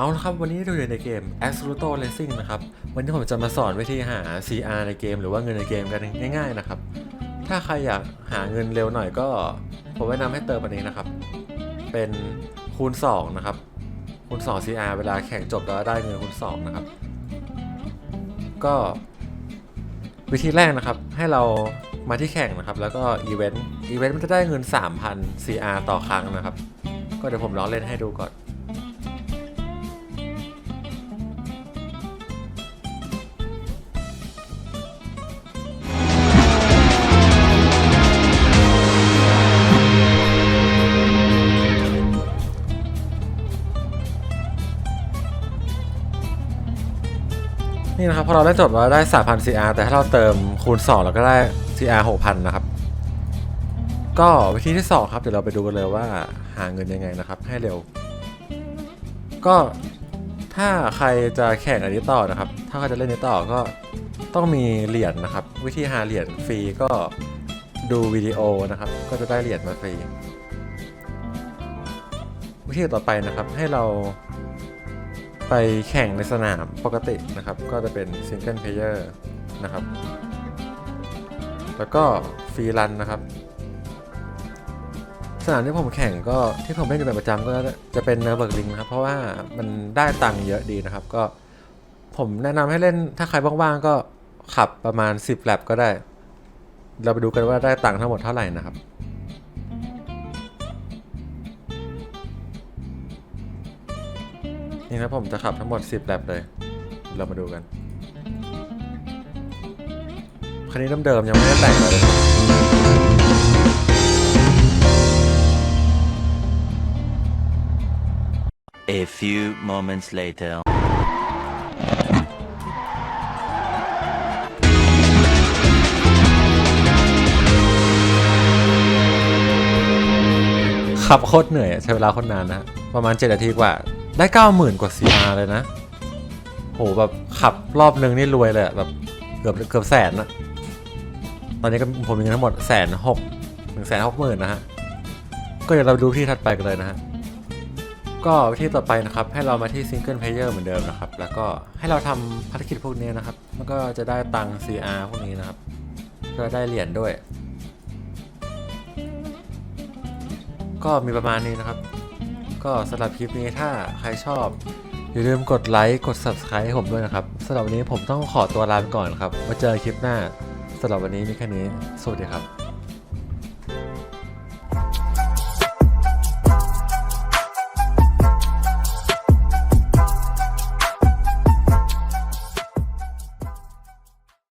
เอาละครับ วันนี้เราอยู่ในเกม a s r u t o Racing นะครับ วันนี้ผมจะมาสอนวิธีหา CR ในเกม หรือว่าเงินในเกมกันง่ายๆนะครับ ถ้าใครอยากหาเงินเร็วหน่อยก็ ผมแนะนำให้เติมอันนี้นะครับ เป็นคูณ 2 นะครับ คูณ 2 CR เวลาแข่งจบแล้วได้เงินคูณ 2 นะครับ ก็วิธีแรกนะครับ ให้เรามาที่แข่งนะครับ แล้วก็อีเวนต์ อีเวนต์มันจะได้เงิน 3,000 CR ต่อครั้งนะครับ ก็เดี๋ยวผมลองเล่นให้ดูก่อน นี่นะครับพอเราได้จบเราได้3,000 CR แต่ถ้าเราเติมคูณ 2 เราก็ได้ CR 6,000 นะครับ ก็วิธีที่ 2 ครับ เดี๋ยวเราไปดูกันเลยว่าหาเงินยังไงนะครับ ให้เร็ว ก็ถ้าใครจะแข่งอันนี้ต่อนะครับ ถ้าใครจะเล่นนี้ต่อก็ต้องมีเหรียญนะครับ วิธีหาเหรียญฟรีก็ดูวิดีโอนะครับ ก็จะได้เหรียญมาฟรี วิธีต่อไปนะครับให้เรา ไปแข่งในสนามปกตินะครับ ก็จะเป็นซิงเกิลเพลเยอร์นะครับ แล้วก็ฟรีรันนะครับ สนามที่ผมแข่งก็ที่ผมเล่นอยู่เป็นประจำก็จะเป็นเนอร์เบิร์กลิงนะครับ เพราะว่ามันได้ตังค์เยอะดีนะครับ ก็ผมแนะนำให้เล่นถ้าใครว่างๆก็ขับประมาณ 10แลบก็ได้ เราไปดูกันว่าได้ตังค์ทั้งหมดเท่าไหร่นะครับ นี่นะผมจะขับทั้งหมด 10แลบเลย เรามาดูกัน คันนี้เดิมๆยังไม่ได้แต่งมาเลย A few moments later. ขับโคตรเหนื่อยอะใช้เวลาโคตรนานนะ ประมาณ 7 นาทีกว่า ได้ 90,000 กว่า CR เลยนะ โหแบบขับรอบนึงนี่รวยเลยแบบเกือบเกือบแสนนะตอนนี้ก็ผมมีเงินทั้งหมดแสนหกหนึ่งแสนหกหมื่นนะฮะ ก็เดี๋ยวเราดูที่ถัดไปกันเลยนะฮะ ก็วิธีต่อไปนะครับ ให้เรามาที่ซิงเกิลเพลเยอร์เหมือนเดิมนะครับ แล้วก็ให้เราทำภารกิจพวกนี้นะครับ มันก็จะได้ตังค์ CR พวกนี้นะครับ ก็ได้เหรียญด้วย ก็มีประมาณนี้นะครับ ก็สำหรับคลิปนี้ถ้าใครชอบ อย่าลืมกดไลค์กด subscribe ให้ผมด้วยนะครับสำหรับวันนี้ผมต้องขอตัวลาไปก่อนครับมาเจอคลิปหน้าสำหรับวันนี้มีแค่นี้ สวัสดีครับ